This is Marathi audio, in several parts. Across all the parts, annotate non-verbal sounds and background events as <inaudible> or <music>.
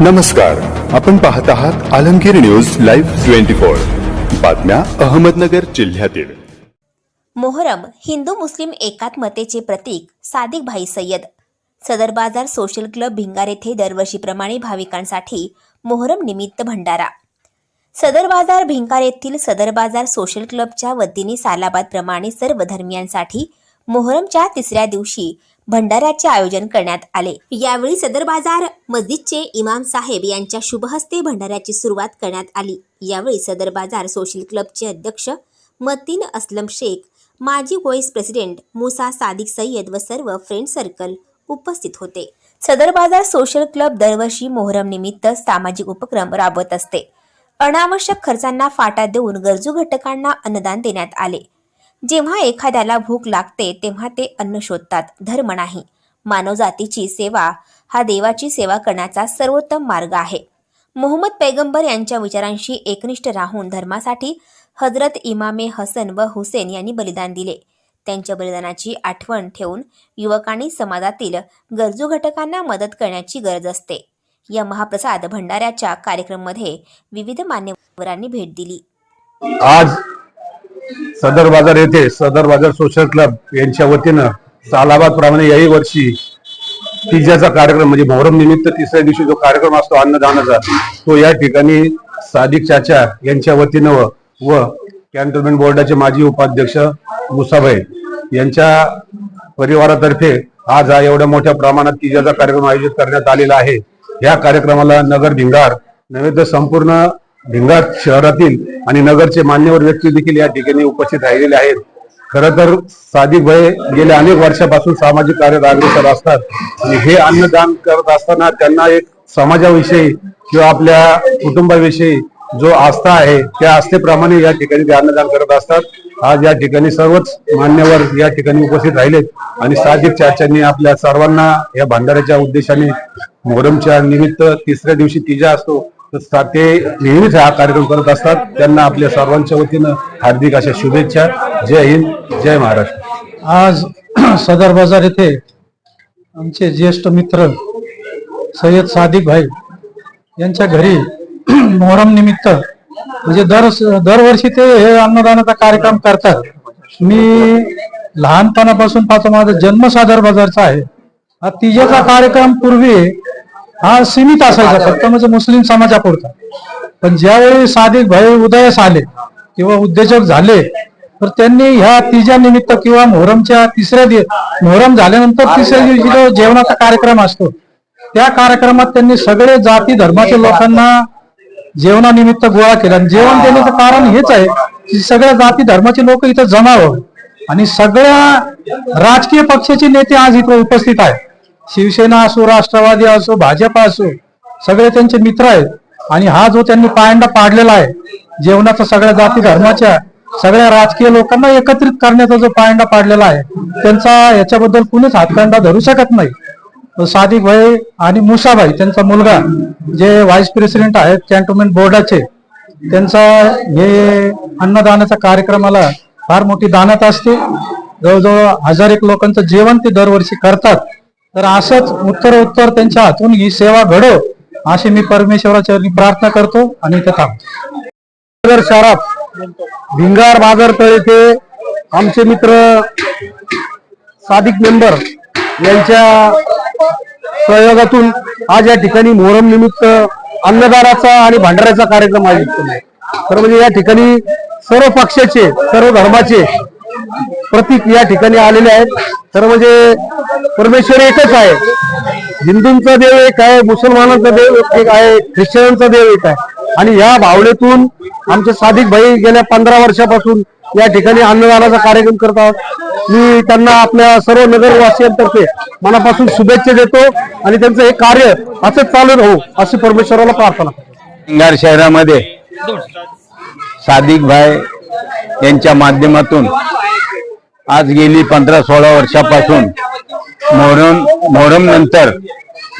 नमस्कार आपण पाहत आहात Alamgir news live twenty four. बातम्या अहमदनगर जिल्ह्यातील. मोहरम हिंदू मुस्लिम एकात्मतेचे प्रतीक सादिक भाई सय्यद. सदर बाजार सोशल क्लब भिंगार येथे दरवर्षीप्रमाणे भाविकांसाठी मोहरम निमित्त भंडारा. सदर बाजार भिंगार येथील सदर बाजार सोशल क्लबच्या वतीने सालाबाद प्रमाणे सर्व धर्मियांसाठी मोहरमच्या तिसऱ्या दिवशी भंडाऱ्याचे आयोजन करण्यात आले. यावेळी सदर बाजार मस्जिदचे इमाम साहेब यांच्या शुभहस्ते भंडाऱ्याची सुरुवात करण्यात आली. यावेळी सदर बाजार सोशल क्लबचे अध्यक्ष मतीन अस्लम शेख माजी व्हॉइस प्रेसिडेंट मुसा सादिक सय्यद व सर्व फ्रेंड सर्कल उपस्थित होते. सदर बाजार सोशल क्लब दरवर्षी मोहरम निमित्त सामाजिक उपक्रम राबवत असते. अनावश्यक खर्चांना फाटा देऊन गरजू घटकांना अन्नदान देण्यात आले. जेव्हा एखाद्याला भूक लागते तेव्हा ते अन्न शोधतात. धर्म नाही. मानवजातीची सेवा हा देवाची सेवा करण्याचा सर्वोत्तम मार्ग आहे. मोहम्मद पैगंबर यांच्या विचारांशी एकनिष्ठ राहून धर्मासाठी हजरत इमामे हसन व हुसेन यांनी बलिदान दिले. त्यांच्या बलिदानाची आठवण ठेवून युवकांनी समाजातील गरजू घटकांना मदत करण्याची गरज असते. या महाप्रसाद भंडाऱ्याच्या कार्यक्रमामध्ये विविध मान्यवरांनी भेट दिली. आज सदर बाजार येथे सदर बाजार सोशल क्लब यांच्या वतीनं सालाबाद प्रमाणे याही वर्षी तिजाचा कार्यक्रम म्हणजे मोहरम निमित्त तिसऱ्या दिवशी जो कार्यक्रम असतो अन्नदानाचा तो या ठिकाणी सादिक चाचा यांच्या वतीनं व- व कॅन्टोन्मेंट बोर्डाचे माजी उपाध्यक्ष मुसाभाई यांच्या परिवारातर्फे आज हा एवढ्या मोठ्या प्रमाणात तिजाचा कार्यक्रम आयोजित करण्यात आलेला आहे. या कार्यक्रमाला नगर भिंगार नव्हे तर संपूर्ण भिंगार शहरातील आणि नगरचे मान्यवर व्यक्ती देखील या ठिकाणी उपस्थित राहिलेले आहेत. खर तर साधिक भाई गेल्या अनेक वर्षापासून सामाजिक कार्यात अग्रेसर असतात. आणि हे अन्नदान करत असताना त्यांना एक समाजाविषयी किंवा आपल्या कुटुंबाविषयी जो आस्था आहे त्या आस्थेप्रमाणे या ठिकाणी ते अन्नदान करत असतात. आज या ठिकाणी सर्वच मान्यवर या ठिकाणी उपस्थित राहिलेत. आणि साधिक चाचांनी आपल्या सर्वांना या भांडाऱ्याच्या उद्देशाने मोहरमच्या निमित्त तिसऱ्या दिवशी तिजा असतो. ते नेहमीच हा कार्यक्रम करत असतात. त्यांना आपल्या सर्वांच्या वतीनं हार्दिक अशा शुभेच्छा. जय हिंद जय महाराष्ट्र. आज सदर बाजार येथे आमचे ज्येष्ठ मित्र सय्यद सादिक भाई यांच्या घरी <clears throat> मोहरम निमित्त म्हणजे दर दरवर्षी ते हे अन्नदानाचा कार्यक्रम करतात. मी लहानपणापासून पाहतो माझा जन्म सादर बाजारचा आहे. हा तिजेचा कार्यक्रम पूर्वी हा सीमित असायचा फक्त म्हणजे मुस्लिम समाजापुरता. पण ज्यावेळी सादिक भाई उदयास आले किंवा उद्योजक झाले तर त्यांनी ह्या तिच्या निमित्त किंवा मोहरमच्या तिसऱ्या दिवस मोहरम झाल्यानंतर तिसऱ्या दिवशी जो जेवणाचा कार्यक्रम असतो त्या कार्यक्रमात त्यांनी सगळे जाती धर्माच्या लोकांना जेवणानिमित्त गोळा केला. आणि जेवण देण्याचं कारण हेच आहे की सगळ्या जाती धर्माचे लोक इथं जमा व्हावे. आणि सगळ्या राजकीय पक्षाचे नेते आज इथं उपस्थित आहेत. शिवसेना असो राष्ट्रवादी असो भाजप असो सगळे त्यांचे मित्र आहेत. आणि हा जो त्यांनी पायंडा पाडलेला आहे जेवणाचा सगळ्या जाती धर्माच्या सगळ्या राजकीय लोकांना एकत्रित करण्याचा जो पायंडा पाडलेला आहे त्यांचा याच्याबद्दल कुणीच हातकांडा धरू शकत नाही. सादिक भाई आणि मुसाभाई त्यांचा मुलगा जे व्हाईस प्रेसिडेंट आहेत कॅन्टोन्मेंट बोर्डाचे त्यांचा हे अन्नदानाच्या कार्यक्रमाला फार मोठी दानत असते. जवळजवळ हजार एक लोकांचं जेवण ते दरवर्षी करतात. तर असंच उत्तर उत्तर त्यांच्या हातून ही सेवा घडो अशी मी परमेश्वराच्या प्रार्थना करतो आणि ते थांबतो. नगर शहरात भिंगार बाजारतळ येथे आमचे मित्र सादिक मेंबर यांच्या सहयोगातून आज या ठिकाणी मोहरम निमित्त अन्नदानाचा आणि भांडाराचा कार्यक्रम आयोजित केला तर म्हणजे या ठिकाणी सर्व पक्षाचे सर्व धर्माचे प्रतीक या ठिकाणी आलेले आहेत. तर म्हणजे परमेश्वर एकच आहे. हिंदूंचा देव एक आहे मुसलमानांचा देव एक आहे ख्रिश्चनांचा देव एक आहे. आणि या भावनेतून आमचे साधिक भाई गेल्या पंधरा वर्षापासून या ठिकाणी अन्नदानाचा कार्यक्रम करतात मी त्यांना आपल्या सर्व नगरवासियांतर्फे मनापासून शुभेच्छा देतो आणि त्यांचं हे कार्य असंच चालू राहू अशी परमेश्वराला प्रार्थना. शहरामध्ये सादिक भाई यांच्या माध्यमातून आज गेली पंधरा सोळा वर्षापासून मोहरम मोहरम नंतर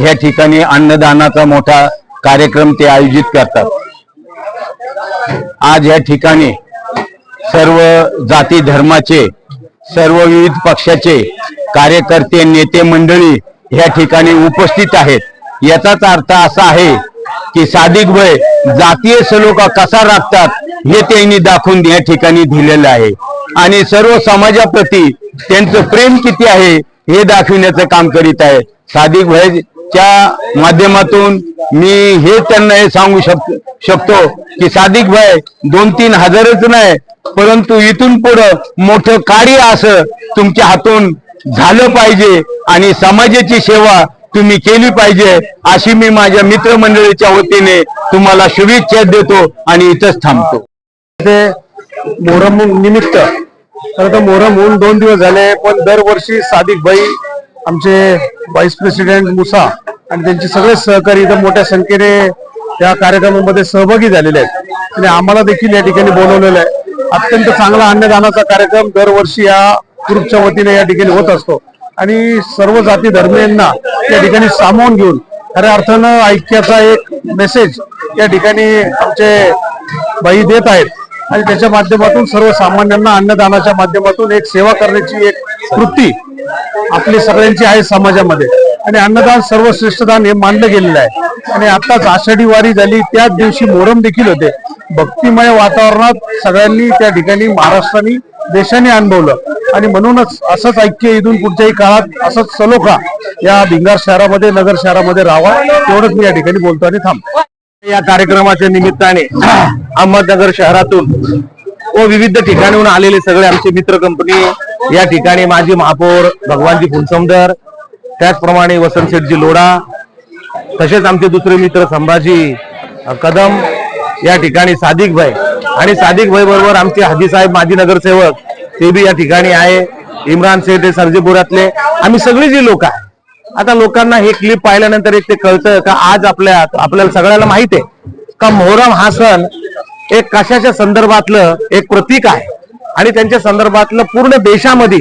या ठिकाणी अन्नदानाचा मोठा कार्यक्रम ते आयोजित करतात. आज या ठिकाणी सर्व जाती धर्माचे सर्व विविध पक्षाचे कार्यकर्ते नेते मंडळी या ठिकाणी उपस्थित आहेत. याचाच अर्थ असा आहे की साधिक वय जातीय सलोखा कसा राखतात हे त्यांनी दाखवून या ठिकाणी दिलेलं आहे. आणि सर्व समाजाप्रती त्यांचं प्रेम किती आहे हे दाखविण्याचं काम करीत आहे. सादिक भाईच्या माध्यमातून मी हे त्यांना हे सांगू शक शकतो की सादिक भाई दोन तीन हजारच नाही परंतु इथून पुढं मोठं कार्य असं तुमच्या हातून झालं पाहिजे आणि समाजाची सेवा तुम्ही केली पाहिजे अशी मी माझ्या मित्रमंडळीच्या वतीने तुम्हाला शुभेच्छा देतो आणि इथंच थांबतो. ते मोहरम निमित्त. खरं तर मोहरम होऊन दोन दिवस झाले पण दरवर्षी सादिक भाई आमचे व्हाईस प्रेसिडेंट मुसा आणि त्यांचे सगळे सहकारी इथं मोठ्या संख्येने या कार्यक्रमामध्ये सहभागी झालेले आहेत. आणि आम्हाला देखील या ठिकाणी बोलवलेलं आहे. अत्यंत चांगला अन्नदानाचा कार्यक्रम दरवर्षी या ग्रुपच्या वतीने या ठिकाणी होत असतो. आणि सर्व जाती धर्मियांना या ठिकाणी सामावून घेऊन खऱ्या अर्थानं ऐक्याचा एक मेसेज या ठिकाणी आमचे बाई देत आहेत. आणि त्याच्या माध्यमातून सर्वसामान्यांना अन्नदानाच्या माध्यमातून एक सेवा करण्याची एक वृत्ती आपली सगळ्यांची आहे समाजामध्ये. आणि अन्नदान सर्वश्रेष्ठ दान हे मानलं गेलेलं आहे. आणि आताच आषाढी वारी झाली त्याच दिवशी मोहरम देखील होते. भक्तिमय वातावरणात सगळ्यांनी त्या ठिकाणी महाराष्ट्राने देशाने अनुभवलं. आणि म्हणूनच असंच ऐक्य इथून पुढच्याही काळात असंच सलोखा या भिंगार शहरामध्ये नगर शहरामध्ये राहावा तेवढंच मी या ठिकाणी बोलतो आणि थांब या कार्यक्रमाच्या निमित्ताने अहमदनगर शहरातून व विविध ठिकाणून आलेले सगळे आमचे मित्र कंपनी या ठिकाणी माजी महापौर भगवानजी फुलसमदर त्याचप्रमाणे वसंत शेठजी लोढा तसेच आमचे दुसरे मित्र संभाजी कदम या ठिकाणी सादिक भाई. आणि सादिक भाई बरोबर आमचे हाजी साहेब माजी नगरसेवक ते बी या ठिकाणी आहे. इम्रान शेठ हे सर्जेपुरातले. आम्ही सगळे जे लोक आहे आता लोकांना हे क्लिप पाहिल्यानंतर एक ते कळतं का आज आपल्या आपल्याला सगळ्याला माहीत आहे का मोहरम हा सण एक कशाच्या संदर्भातलं एक प्रतीक आहे. आणि त्यांच्या संदर्भातलं पूर्ण देशामध्ये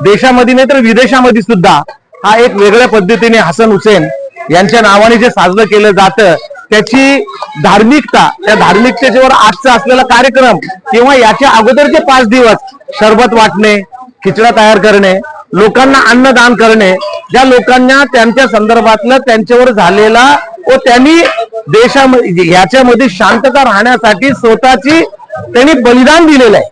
देशामध्ये नाही तर विदेशामध्ये सुद्धा हा एक वेगळ्या पद्धतीने हसन हुसेन यांच्या नावाने जे साजरं केलं जातं त्याची धार्मिकता त्या धार्मिकतेच्यावर आजचा असलेला कार्यक्रम किंवा याच्या अगोदरचे पाच दिवस सरबत वाटणे खिचडा तयार करणे लोकांना अन्नदान करणे ज्या लोकांना त्यांच्या संदर्भातलं त्यांच्यावर झालेला व त्यांनी देशामध्ये याच्यामध्ये शांतता राहण्यासाठी स्वतःची त्यांनी बलिदान दिलेलं आहे.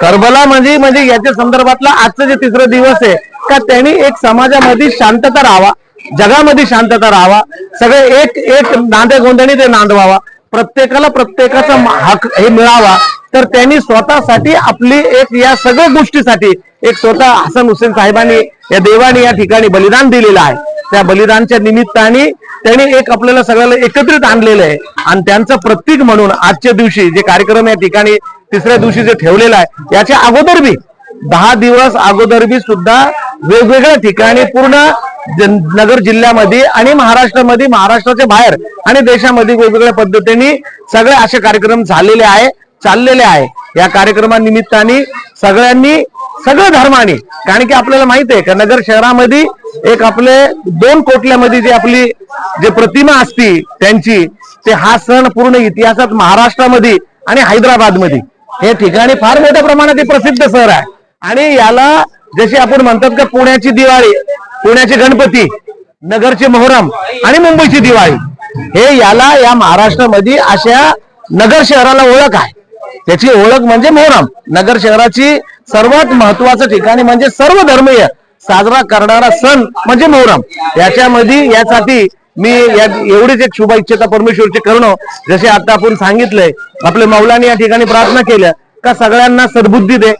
करबला म्हणजे म्हणजे याच्या संदर्भातला आजचं जे तिसरं दिवस आहे का त्यांनी एक समाजामध्ये शांतता राहावा जगामध्ये शांतता राहावा सगळे एक एक नांदे गोंधणी ते नांदवावा. प्रत्येकाला प्रत्येकाचा हक हे मिळावा तर त्यांनी स्वतःसाठी आपली एक या सगळ्या गोष्टीसाठी एक स्वतः हसन हुसेन साहेबांनी या देवाने या ठिकाणी बलिदान दिलेलं आहे. त्या बलिदानच्या निमित्ताने त्यांनी एक आपल्याला सगळ्याला एकत्रित आणलेलं आहे. आणि त्यांचं प्रतीक म्हणून आजच्या दिवशी जे कार्यक्रम या ठिकाणी तिसऱ्या दिवशी जे ठेवलेला आहे याच्या अगोदर बी दहा दिवस अगोदर बी सुद्धा वेगवेगळ्या ठिकाणी पूर्ण नगर जिल्ह्यामध्ये आणि महाराष्ट्रामध्ये महाराष्ट्राच्या बाहेर आणि देशामध्ये वेगवेगळ्या पद्धतीने सगळे असे कार्यक्रम झालेले आहे चाललेले आहे. या कार्यक्रमानिमित्ताने सगळ्यांनी सगळ्या धर्माने कारण की आपल्याला माहीत आहे का नगर शहरामध्ये एक आपले दोन कोटल्यामध्ये जी आपली जे प्रतिमा असती त्यांची ते हा सण पूर्ण इतिहासात महाराष्ट्रामध्ये आणि हैदराबादमध्ये. हे ठिकाणी फार मोठ्या प्रमाणात हे प्रसिद्ध सर आहे. आणि याला जशी आपण म्हणतात का पुण्याची दिवाळी पुण्याचे गणपती नगरचे मोहरम आणि मुंबईची दिवाळी हे याला या महाराष्ट्रामध्ये अशा नगर शहराला ओळख आहे. त्याची ओळख म्हणजे मोहरम. नगर शहराची सर्वात महत्वाचं ठिकाणी म्हणजे सर्व धर्मीय साजरा करणारा सण म्हणजे मोहरम. याच्यामध्ये यासाठी मी या एवढीच एक शुभ इच्छता परमेश्वरचे करणं. जसे आता आपण सांगितलंय आपल्या मौलाने या ठिकाणी प्रार्थना केल्या का सगळ्यांना सद्बुद्धी दे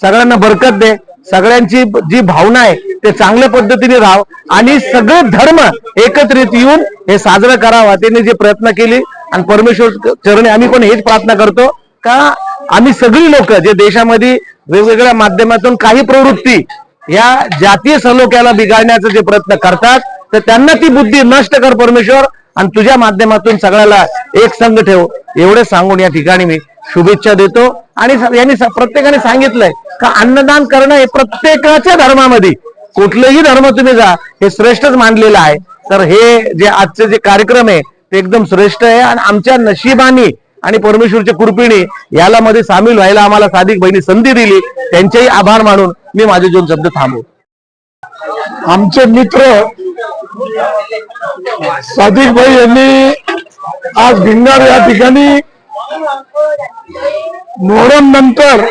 सगळ्यांना बरकत दे. सगळ्यांची जी भावना आहे ते चांगल्या पद्धतीने राहाव. आणि सगळे धर्म एकत्रित येऊन हे साजरं करावा त्यांनी जे प्रयत्न केले. आणि परमेश्वर चरणी आम्ही पण हेच प्रार्थना करतो का आम्ही सगळी लोक जे देशामध्ये वेगवेगळ्या माध्यमातून काही प्रवृत्ती या जातीय सलोख्याला बिघाडण्याचा जे प्रयत्न करतात तर त्यांना ती बुद्धी नष्ट कर परमेश्वर. आणि तुझ्या माध्यमातून सगळ्याला एक संघ ठेव. एवढे सांगून या ठिकाणी मी शुभेच्छा देतो. आणि यांनी प्रत्येकाने सांगितलंय का अन्नदान करणं हे प्रत्येकाच्या धर्मामध्ये. कुठलेही धर्म तुम्ही जा हे श्रेष्ठच मानलेलं आहे. तर हे जे आजचे जे कार्यक्रम आहे ते एकदम श्रेष्ठ आहे. आणि आमच्या नशिबानी आणि परमेश्वरच्या कृपेने याला मध्ये सामील व्हायला आम्हाला साधिक बहिणी संधी दिली. त्यांचेही आभार मानून मी माझे दोन शब्द थांबू आमचे मित्र सादिक भाई यांनी आज भिंगार या ठिकाणी मोहरम नंतर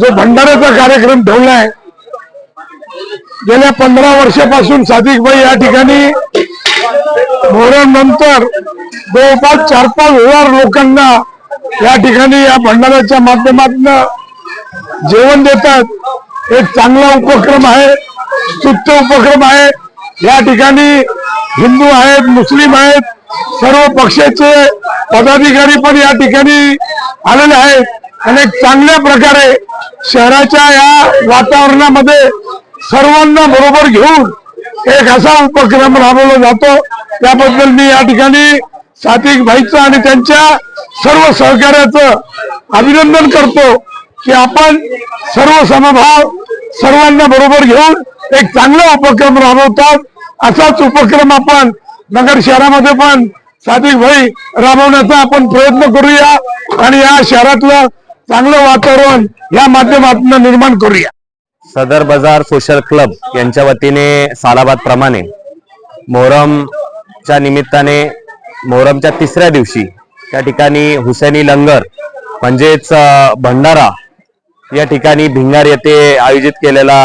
जो भंडाराचा कार्यक्रम ठेवलाय गेल्या पंधरा वर्षापासून सादिक भाई या ठिकाणी मोहरम नंतर जवळपास चार पाच हजार लोकांना या ठिकाणी या भंडाराच्या माध्यमातून जेवण देतात. एक चांगला उपक्रम आहे स्तुत्य उपक्रम आहे. या ठिकाणी हिंदू आहेत मुस्लिम आहेत सर्व पक्षाचे पदाधिकारी पण या ठिकाणी आलेले आहेत. आणि एक चांगल्या प्रकारे शहराच्या या वातावरणामध्ये सर्वांना बरोबर घेऊन एक असा उपक्रम राबवला जातो. त्याबद्दल मी या ठिकाणी सात्विक भाईचं आणि त्यांच्या सर्व सहकार्याचं अभिनंदन करतो की आपण सर्व समभाव सर्वांना बरोबर घेऊन एक चांगला उपक्रम राबवतात. असाच उपक्रम आपण नगर शहरामध्ये पण सादिक भाई राबवण्याचा आपण प्रयत्न करूया आणि या शहरातलं चांगलं वातावरण या माध्यमातून निर्माण करूया. सदर बाजार सोशल क्लब यांच्या वतीने सालाबाद प्रमाणे मोहरमच्या निमित्ताने मोहरमच्या तिसऱ्या दिवशी त्या ठिकाणी हुसेनी लंगर म्हणजेच भंडारा या ठिकाणी भिंगार येथे आयोजित केलेला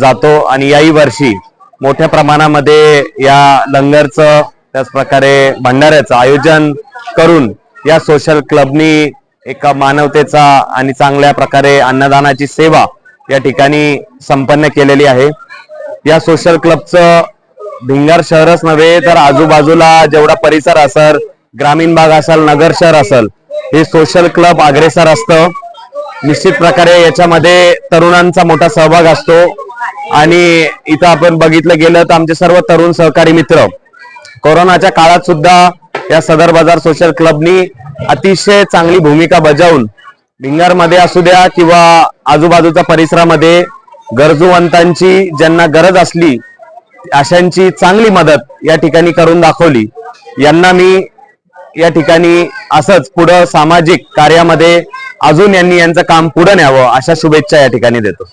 जातो आणि याही वर्षी मोठ्या प्रमाणामध्ये या लंगरचं त्याचप्रकारे भंडाऱ्याचं आयोजन करून या सोशल क्लबनी एका मानवतेचा आणि चांगल्या प्रकारे अन्नदानाची सेवा या ठिकाणी संपन्न केलेली आहे. या सोशल क्लबचं भिंगार शहरच नव्हे तर आजूबाजूला जेवढा परिसर असेल ग्रामीण भाग असेल नगर शहर असेल हे सोशल क्लब अग्रेसर असतं. निश्चित प्रकारे याच्यामध्ये तरुणांचा मोठा सहभाग असतो. आणि इथं आपण बघितलं गेलं तर आमचे सर्व तरुण सहकारी मित्र कोरोनाच्या काळात सुद्धा या सदर बाजार सोशल क्लबनी अतिशय चांगली भूमिका बजावून भिंगारमध्ये असू द्या किंवा आजूबाजूच्या परिसरामध्ये गरजूवंतांची ज्यांना गरज असली अशांची चांगली मदत या ठिकाणी करून दाखवली. यांना मी या ठिकाणी असंच पुढं सामाजिक कार्यामध्ये अजून यांनी यांचं काम पुढं न्यावं अशा शुभेच्छा या ठिकाणी देतो.